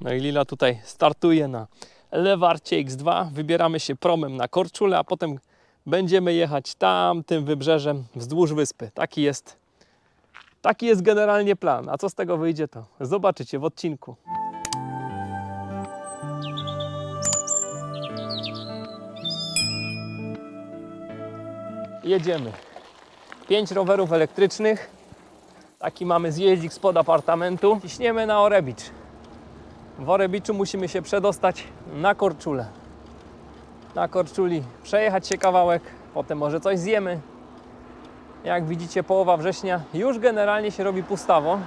No i Lila tutaj startuje na Lewarcie X2. Wybieramy się promem na Korczule, a potem będziemy jechać tam, tym wybrzeżem, wzdłuż wyspy. Taki jest, taki jest generalnie plan. A co z tego wyjdzie, to zobaczycie w odcinku. Jedziemy. Pięć rowerów elektrycznych. Taki mamy zjeździk spod apartamentu. Ciśniemy na Orebicz. W Orebiczu musimy się przedostać na Korczulę. Na Korczuli przejechać się kawałek, potem może coś zjemy. Jak widzicie, połowa września już generalnie się robi pustawo.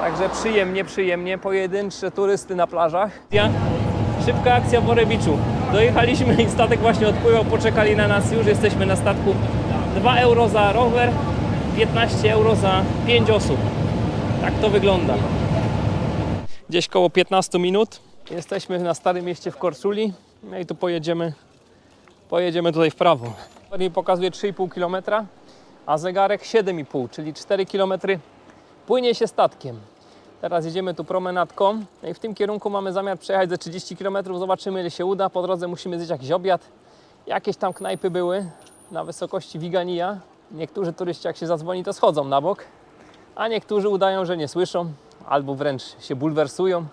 Także przyjemnie, przyjemnie. Pojedyncze turysty na plażach. Szybka akcja w Orebiczu. Dojechaliśmy i statek właśnie odpływał, poczekali na nas. Już jesteśmy na statku. 2 euro za rower, 15 euro za 5 osób. Tak to wygląda. Gdzieś koło 15 minut. Jesteśmy na Starym Mieście w Korczuli. No i tu pojedziemy, pojedziemy tutaj w prawo. Tutaj pokazuje 3,5 km, a zegarek 7,5, czyli 4 km płynie się statkiem. Teraz jedziemy tu promenadką no i w tym kierunku mamy zamiar przejechać ze 30 km. Zobaczymy ile się uda. Po drodze musimy zjeść jakiś obiad. Jakieś tam knajpy były na wysokości Wiganija. Niektórzy turyści jak się zadzwoni to schodzą na bok, a niektórzy udają, że nie słyszą albo wręcz się bulwersują,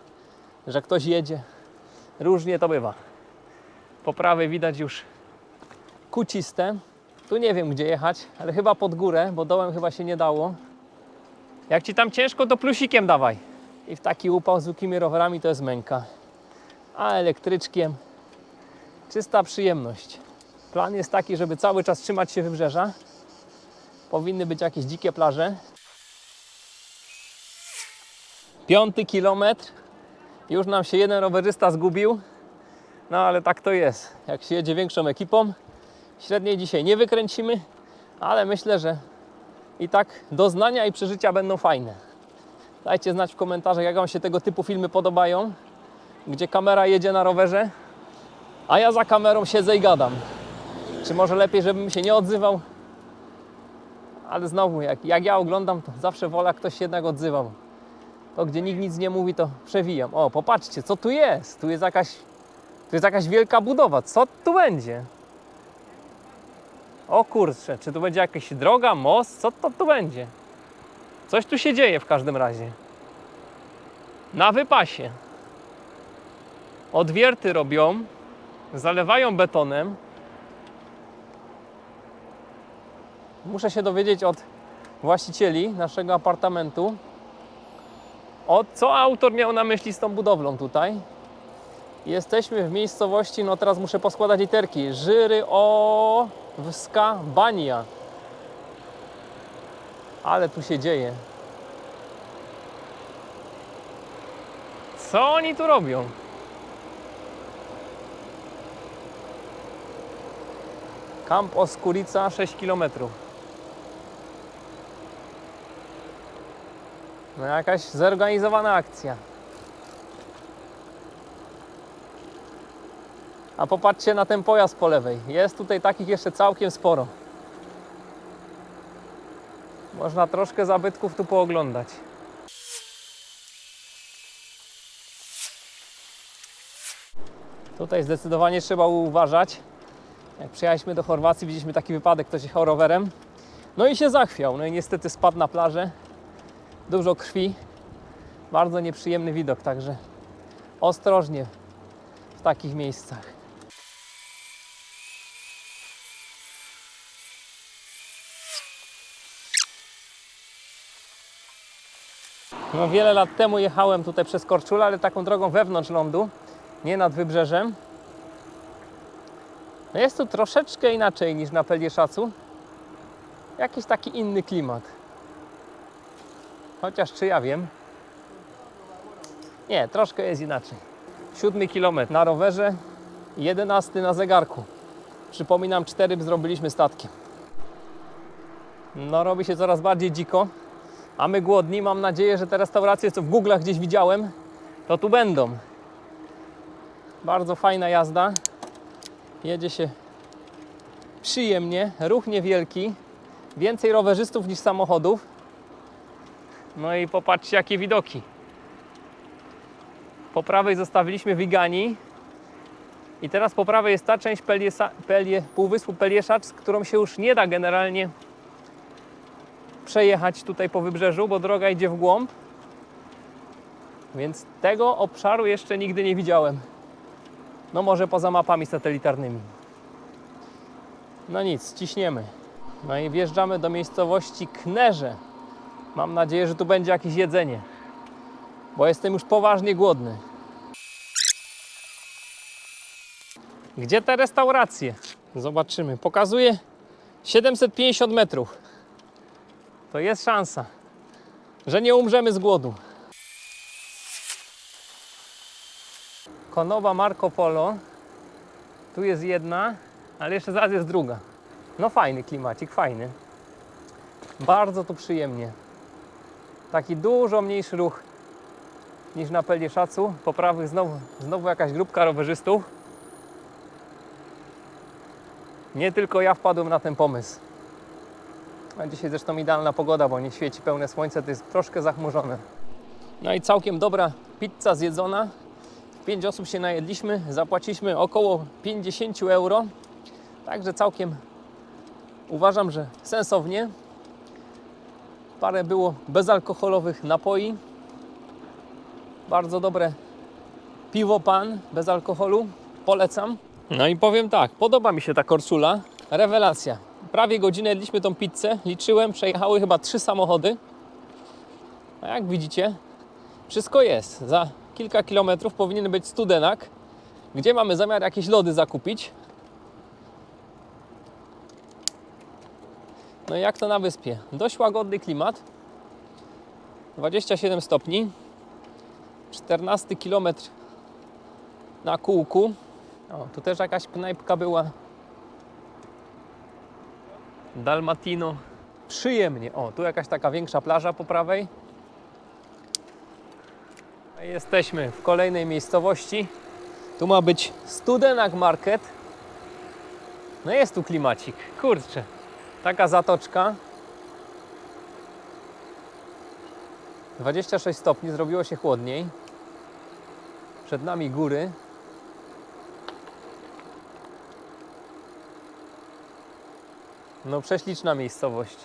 że ktoś jedzie. Różnie to bywa. Po prawej widać już kuciste. Tu nie wiem gdzie jechać, ale chyba pod górę, bo dołem chyba się nie dało. Jak ci tam ciężko, to plusikiem dawaj. I w taki upał z zwykłymi rowerami to jest męka. A elektryczkiem czysta przyjemność. Plan jest taki, żeby cały czas trzymać się wybrzeża. Powinny być jakieś dzikie plaże. Piąty kilometr. Już nam się jeden rowerzysta zgubił. No ale tak to jest. Jak się jedzie większą ekipą, średniej dzisiaj nie wykręcimy, ale myślę, że i tak doznania i przeżycia będą fajne. Dajcie znać w komentarzach, jak Wam się tego typu filmy podobają, gdzie kamera jedzie na rowerze, a ja za kamerą siedzę i gadam. Czy może lepiej, żebym się nie odzywał? Ale znowu, jak, jak ja oglądam, to zawsze wolę, jak ktoś się jednak odzywał. To, gdzie nikt nic nie mówi, to przewijam. O, popatrzcie, co tu jest? Tu jest jakaś, tu jest jakaś wielka budowa. Co tu będzie? O kurczę, czy tu będzie jakaś droga, most? Co to tu będzie? Coś tu się dzieje w każdym razie. Na wypasie. Odwierty robią, zalewają betonem. Muszę się dowiedzieć od właścicieli naszego apartamentu, o co autor miał na myśli z tą budowlą tutaj. Jesteśmy w miejscowości, no teraz muszę poskładać literki. Żyry o Wska Bania. Ale tu się dzieje. Co oni tu robią? Kamp Oskurica 6 km. No jakaś zorganizowana akcja. A popatrzcie na ten pojazd po lewej. Jest tutaj takich jeszcze całkiem sporo. Można troszkę zabytków tu pooglądać. Tutaj zdecydowanie trzeba uważać. Jak przyjechaliśmy do Chorwacji, widzieliśmy taki wypadek, ktoś jechał rowerem. No i się zachwiał. No i niestety spadł na plażę. Dużo krwi. Bardzo nieprzyjemny widok, także ostrożnie w takich miejscach. No wiele lat temu jechałem tutaj przez Korczulę, ale taką drogą wewnątrz lądu, nie nad wybrzeżem. No jest tu troszeczkę inaczej niż na Pelieszacu. Jakiś taki inny klimat. Chociaż czy ja wiem? Nie, troszkę jest inaczej. Siódmy kilometr na rowerze, jedenasty na zegarku. Przypominam, cztery zrobiliśmy statkiem. No robi się coraz bardziej dziko, a my głodni. Mam nadzieję, że te restauracje, co w Google'ach gdzieś widziałem, to tu będą. Bardzo fajna jazda. Jedzie się przyjemnie, ruch niewielki, więcej rowerzystów niż samochodów. No i popatrzcie, jakie widoki. Po prawej zostawiliśmy Wigani. I teraz po prawej jest ta część Peliesa, Pelie, Półwyspu Pelieszacz, z którą się już nie da generalnie przejechać tutaj po wybrzeżu, bo droga idzie w głąb. Więc tego obszaru jeszcze nigdy nie widziałem. No może poza mapami satelitarnymi. No nic, ciśniemy. No i wjeżdżamy do miejscowości Knerze. Mam nadzieję, że tu będzie jakieś jedzenie, bo jestem już poważnie głodny. Gdzie te restauracje? Zobaczymy. Pokazuje 750 metrów. To jest szansa, że nie umrzemy z głodu. Konowa Marco Polo. Tu jest jedna, ale jeszcze zaraz jest druga. No fajny klimacik, fajny. Bardzo tu przyjemnie. Taki dużo mniejszy ruch niż na Pelieszacu. Po prawych znowu, znowu jakaś grupka rowerzystów. Nie tylko ja wpadłem na ten pomysł. A dzisiaj zresztą idealna pogoda, bo nie świeci pełne słońce, to jest troszkę zachmurzone. No i całkiem dobra pizza zjedzona. Pięć osób się najedliśmy, zapłaciliśmy około 50 euro. Także całkiem uważam, że sensownie. Parę było bezalkoholowych napoi. Bardzo dobre piwo pan bez alkoholu. Polecam. No i powiem tak, podoba mi się ta korsula. Rewelacja. Prawie godzinę jedliśmy tą pizzę. Liczyłem, przejechały chyba trzy samochody. A jak widzicie, wszystko jest. Za kilka kilometrów powinien być Studenak, gdzie mamy zamiar jakieś lody zakupić. No jak to na wyspie? Dość łagodny klimat. 27 stopni. 14 km na kółku. O, tu też jakaś knajpka była. Dalmatino. Przyjemnie. O, tu jakaś taka większa plaża po prawej. Jesteśmy w kolejnej miejscowości. Tu ma być Studenak Market. No jest tu klimacik. Kurczę. Taka zatoczka. 26 stopni, zrobiło się chłodniej. Przed nami góry. No prześliczna miejscowość.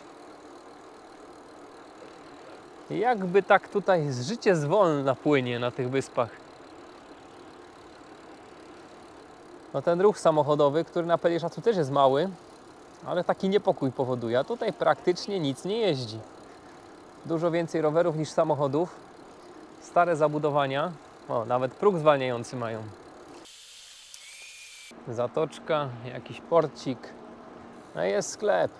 Jakby tak tutaj życie zwolna płynie na tych wyspach. No ten ruch samochodowy, który na Pelieszacu też jest mały, ale taki niepokój powoduje. A tutaj praktycznie nic nie jeździ. Dużo więcej rowerów niż samochodów. Stare zabudowania. O, nawet próg zwalniający mają. Zatoczka, jakiś porcik. No jest sklep.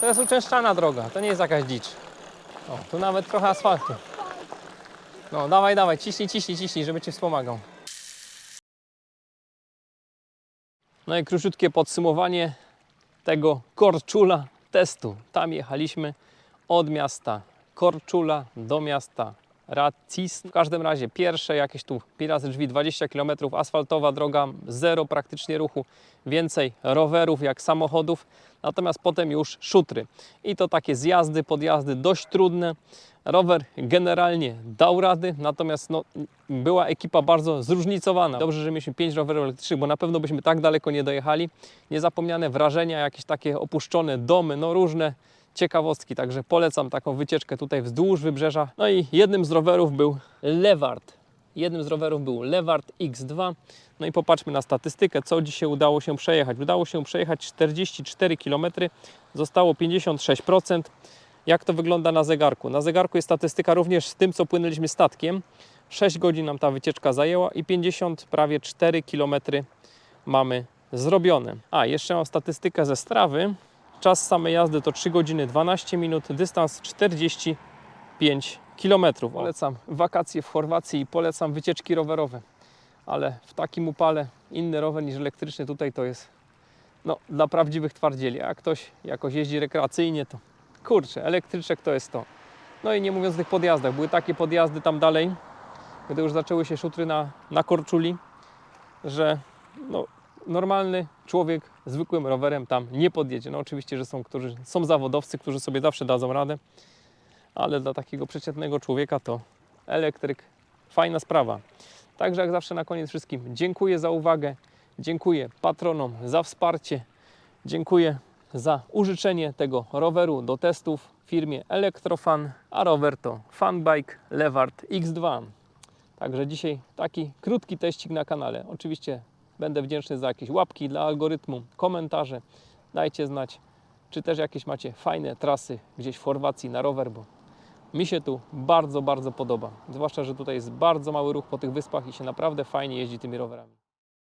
To jest uczęszczana droga, to nie jest jakaś dzicz. O, tu nawet trochę asfaltu. No, dawaj, dawaj, ciśnij, ciśnij, ciśnij, żeby Ci wspomagał. No i króciutkie podsumowanie tego Korczula testu. Tam jechaliśmy od miasta Korczula do miasta Racis. W każdym razie pierwsze jakieś tu pi drzwi 20 km, asfaltowa droga, zero praktycznie ruchu, więcej rowerów jak samochodów, natomiast potem już szutry. I to takie zjazdy, podjazdy dość trudne. Rower generalnie dał rady, natomiast no, była ekipa bardzo zróżnicowana. Dobrze, że mieliśmy 5 rowerów elektrycznych, bo na pewno byśmy tak daleko nie dojechali. Niezapomniane wrażenia, jakieś takie opuszczone domy, no różne ciekawostki, także polecam taką wycieczkę tutaj wzdłuż wybrzeża. No i jednym z rowerów był Lewart. Jednym z rowerów był Lewart X2. No i popatrzmy na statystykę, co dzisiaj udało się przejechać. Udało się przejechać 44 km, zostało 56%. Jak to wygląda na zegarku? Na zegarku jest statystyka również z tym, co płynęliśmy statkiem. 6 godzin nam ta wycieczka zajęła i 50 prawie 4 km mamy zrobione. A, jeszcze mam statystykę ze strawy. Czas samej jazdy to 3 godziny 12 minut, dystans 45 km. Polecam wakacje w Chorwacji i polecam wycieczki rowerowe, ale w takim upale inny rower niż elektryczny tutaj to jest no, dla prawdziwych twardzieli. A jak ktoś jakoś jeździ rekreacyjnie, to kurczę, elektryczek to jest to. No i nie mówiąc o tych podjazdach, były takie podjazdy tam dalej, gdy już zaczęły się szutry na, na Korczuli, że no, normalny człowiek zwykłym rowerem tam nie podjedzie. No oczywiście, że są, którzy, są zawodowcy, którzy sobie zawsze dadzą radę, ale dla takiego przeciętnego człowieka to elektryk fajna sprawa. Także jak zawsze na koniec wszystkim dziękuję za uwagę, dziękuję patronom za wsparcie, dziękuję za użyczenie tego roweru do testów firmie Electrofan, a rower to Funbike Levart X2. Także dzisiaj taki krótki teścik na kanale. Oczywiście będę wdzięczny za jakieś łapki dla algorytmu, komentarze. Dajcie znać, czy też jakieś macie fajne trasy gdzieś w Chorwacji na rower, bo mi się tu bardzo, bardzo podoba. Zwłaszcza, że tutaj jest bardzo mały ruch po tych wyspach i się naprawdę fajnie jeździ tymi rowerami.